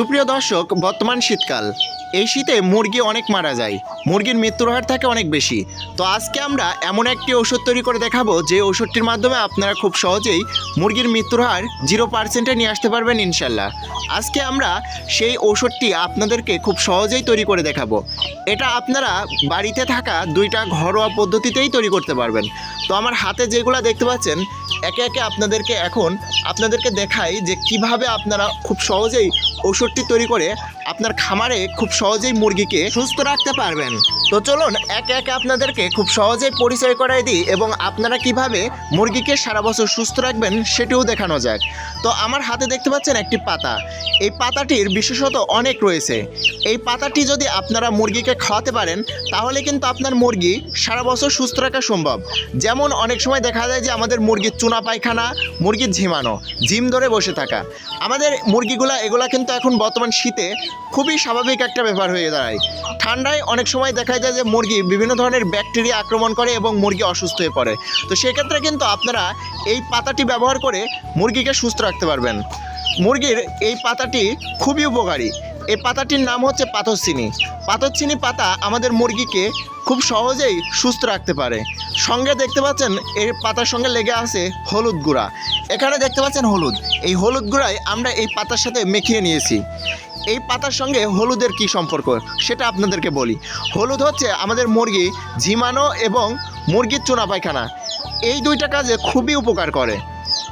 সুপ্রিয় দর্শক, বর্তমান শীতকাল। এই শীতে মুরগি অনেক মারা যায়। মুরগির মৃত্যুর হার থাকে অনেক বেশি। তো আজকে আমরা এমন একটি ওষুধ তৈরি করে দেখাবো, যে ওষুধটির মাধ্যমে আপনারা খুব সহজেই মুরগির মৃত্যুর হার জিরো পার্সেন্টে নিয়ে আসতে পারবেন ইনশাল্লাহ। আজকে আমরা সেই ওষুধটি আপনাদেরকে খুব সহজেই তৈরি করে দেখাবো। এটা আপনারা বাড়িতে থাকা দুইটা ঘরোয়া পদ্ধতিতেই তৈরি করতে পারবেন। তো আমার হাতে যেগুলো দেখতে পাচ্ছেন একে একে আপনাদেরকে এখন আপনাদেরকে দেখাই যে কীভাবে আপনারা খুব সহজেই ঔষধটি তৈরি করে আপনার খামারে খুব সহজেই মুরগিকে সুস্থ রাখতে পারবেন। তো চলুন, একে একে আপনাদেরকে খুব সহজেই পরিচয় করাই দিই এবং আপনারা কীভাবে মুরগিকে সারা বছর সুস্থ রাখবেন সেটিও দেখানো যাক। তো আমার হাতে দেখতে পাচ্ছেন একটি পাতা। এই পাতাটির বিশেষত অনেক রয়েছে। এই পাতাটি যদি আপনারা মুরগিকে খাওয়াতে পারেন, তাহলে কিন্তু আপনার মুরগি সারা বছর সুস্থ রাখা সম্ভব। যেমন অনেক সময় দেখা যায় যে আমাদের মুরগির চুনা পায়খানা, মুরগির ঝিমানো, ঝিম ধরে বসে থাকা। আমাদের মুরগিগুলা, এগুলা কিন্তু এখন বর্তমান শীতে খুবই স্বাভাবিক একটা ব্যাপার হয়ে দাঁড়ায়। ঠান্ডায় অনেক সময় দেখা যায় যে মুরগি বিভিন্ন ধরনের ব্যাকটেরিয়া আক্রমণ করে এবং মুরগি অসুস্থ হয়ে পড়ে। তো সেক্ষেত্রে কিন্তু আপনারা এই পাতাটি ব্যবহার করে মুরগিকে সুস্থ রাখতে পারবেন। মুরগির এই পাতাটি খুবই উপকারী। এই পাতাটির নাম হচ্ছে পাথরচিনি। পাথরচিনি পাতা আমাদের মুরগিকে খুব সহজেই সুস্থ রাখতে পারে। সঙ্গে দেখতে পাচ্ছেন, এই পাতার সঙ্গে লেগে আছে হলুদ গুঁড়া। এখানে দেখতে পাচ্ছেন হলুদ। এই হলুদ গুঁড়ায় আমরা এই পাতার সাথে মেখিয়ে নিয়েছি। এই পাতার সঙ্গে হলুদের কি সম্পর্ক? সেটা আপনাদেরকে বলি। হলুদ হচ্ছে আমাদের মুরগি ঝিমানো এবং মুরগির চুনা পায়খানা। এই দুইটা কাজে খুবই উপকার করে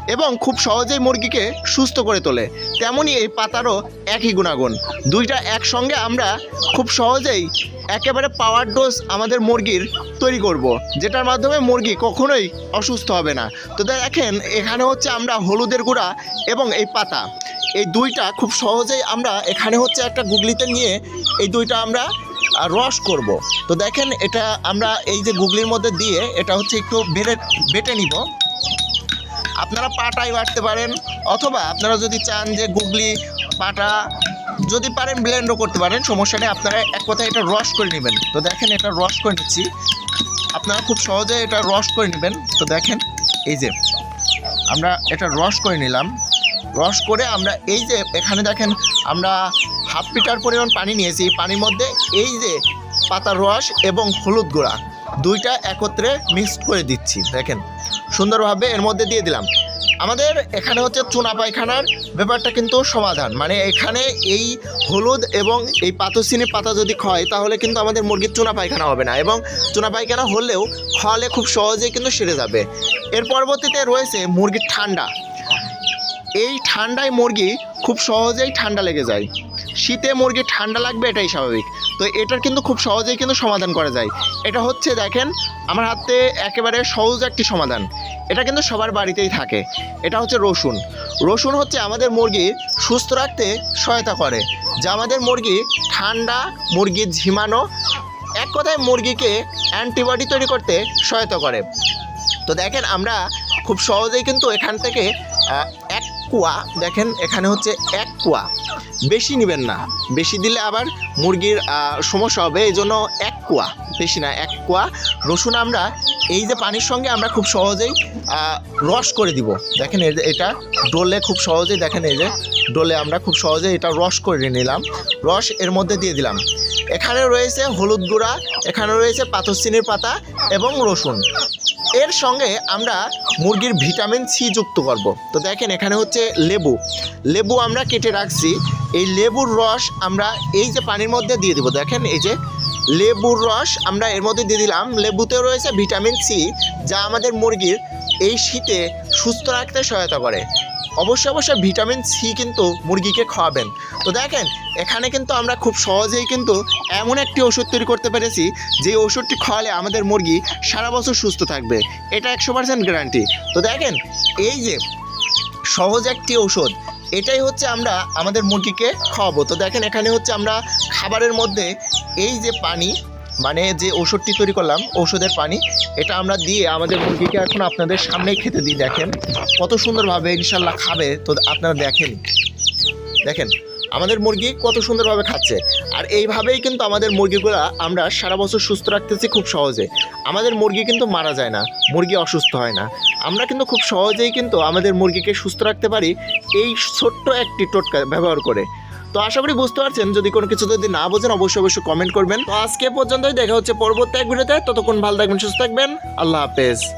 এবং খুব সহজেই মুরগিকে সুস্থ করে তোলে। তেমনই এই পাতারও একই গুণাগুণ। দুইটা একসঙ্গে আমরা খুব সহজেই একেবারে পাওয়ার ডোজ আমাদের মুরগির তৈরি করব। যেটার মাধ্যমে মুরগি কখনোই অসুস্থ হবে না। তো দেখেন, এখানে হচ্ছে আমরা হলুদের গুঁড়া এবং এই পাতা। এই দুইটা খুব সহজেই আমরা এখানে হচ্ছে একটা গুগলিতে নিয়ে এই দুইটা আমরা রস করব। তো দেখেন এটা আমরা এই যে গুগলির মধ্যে দিয়ে এটা হচ্ছে একটু বেড়ে বেটে নিব। আপনারা পাটাই বাটতে পারেন, অথবা আপনারা যদি চান যে গুগলি পাটা যদি পারেন ব্লেন্ডও করতে পারেন, সমস্যা নেই, আপনারা এক কথায় এটা রস করে নেবেন। তো দেখেন এটা রস করে নিচ্ছি। আপনারা খুব সহজে এটা রস করে নেবেন। তো দেখেন, এই যে আমরা এটা রস করে নিলাম। রস করে আমরা এই যে এখানে দেখেন আমরা হাফ লিটার পরিমাণ পানি নিয়েছি। পানির মধ্যে এই যে পাতার রস এবং হলুদ গুঁড়া দুইটা একত্রে মিক্সড করে দিচ্ছি, দেখেন। সুন্দরভাবে এর মধ্যে দিয়ে দিলাম। আমাদের এখানে হচ্ছে চুনা পায়খানার ব্যাপারটা কিন্তু সমাধান। মানে এখানে এই হলুদ এবং এই পাতসিনি পাতা যদি খয় তাহলে কিন্তু আমাদের মুরগির চুনা পায়খানা হবে না এবং চুনা পায়খানা হলেও খাওয়ালে খুব সহজেই কিন্তু সেরে যাবে। এর পরবর্তীতে রয়েছে মুরগির ঠান্ডা। ঠান্ডায় মুরগি খুব সহজেই ঠান্ডা লেগে যায়। শীতে মুরগি ঠান্ডা লাগবে এটাই স্বাভাবিক। তো এটার কিন্তু খুব সহজেই কিন্তু সমাধান করা যায়। এটা হচ্ছে দেখেন, আমার হাতে একেবারে সহজ একটি সমাধান। এটা কিন্তু সবার বাড়িতেই থাকে। এটা হচ্ছে রসুন। রসুন হচ্ছে আমাদের মুরগি সুস্থ রাখতে সহায়তা করে। যা আমাদের মুরগি ঠান্ডা মুরগির ঝিমানো, এক কথায় মুরগিকে অ্যান্টিবডি তৈরি করতে সহায়তা করে। তো দেখেন, আমরা খুব সহজেই কিন্তু এখান থেকে কুয়া, দেখেন এখানে হচ্ছে এক কুয়া। বেশি নেবেন না, বেশি দিলে আবার মুরগির সমস্যা হবে এই জন্য এক কুয়া, বেশি না, এক কুয়া। রসুন আমরা, এই যে পানির সঙ্গে আমরা খুব সহজেই রস করে দিব। দেখেন এই যে এটা ডোলে খুব সহজেই, দেখেন এই যে ডোলে আমরা খুব সহজেই এটা রস করে নিলাম। রস এর মধ্যে দিয়ে দিলাম। এখানে রয়েছে হলুদ গুঁড়া, এখানে রয়েছে পাথরচিনির পাতা এবং রসুন। এর সঙ্গে আমরা মুরগির ভিটামিন সি যুক্ত করব। তো দেখেন, এখানে হচ্ছে লেবু। লেবু আমরা কেটে রাখছি। এই লেবুর রস আমরা এই যে পানির মধ্যে দিয়ে দিব, দেখেন এই যে লেবুর রস আমরা এর মধ্যে দিয়ে দিলাম। লেবুতে রয়েছে ভিটামিন সি, যা আমাদের মুরগির এই শীতে সুস্থ রাখতে সহায়তা করে। অবশ্যই অবশ্যই ভিটামিন সি কিন্তু মুরগিকে খাওয়াবেন। তো দেখেন, এখানে কিন্তু আমরা খুব সহজেই কিন্তু এমন একটি ওষুধ তৈরি করতে পেরেছি, যে ওষুধটি খাওয়ালে আমাদের মুরগি সারা বছর সুস্থ থাকবে। এটা একশো পার্সেন্ট গ্যারান্টি। তো দেখেন, এই যে সহজ একটি ওষুধ, এটাই হচ্ছে আমরা আমাদের মুরগিকে খাওয়াবো। তো দেখেন, এখানে হচ্ছে আমরা খাবারের মধ্যে এই যে পানি মানে যে ওষুধটি তৈরি করলাম ওষুধের পানি, এটা আমরা দিয়ে আমাদের মুরগিকে এখন আপনাদের সামনেই খেতে দিই। দেখেন, কত সুন্দরভাবে ইনশাল্লাহ খাবে। তো আপনারা দেখেন দেখেন, আমাদের মুরগি কত সুন্দরভাবে খাচ্ছে। আর এইভাবেই কিন্তু আমাদের মুরগিগুলা আমরা সারা বছর সুস্থ রাখতেছি খুব সহজে। আমাদের মুরগি কিন্তু মারা যায় না, মুরগি অসুস্থ হয় না। আমরা কিন্তু খুব সহজেই কিন্তু আমাদের মুরগিকে সুস্থ রাখতে পারি এই ছোট্ট একটি টোটকা ব্যবহার করে। তো আশা করি বুঝতে পারছেন, যদি কোনো কিছু যদি না বোঝেন, অবশ্যই অবশ্যই কমেন্ট করবেন। তো আজকে পর্যন্তই দেখা হচ্ছে পরবর্তী এক ভিডিওতে, ততক্ষণ ভালো থাকবেন, সুস্থ থাকবেন, আল্লাহ হাফেজ।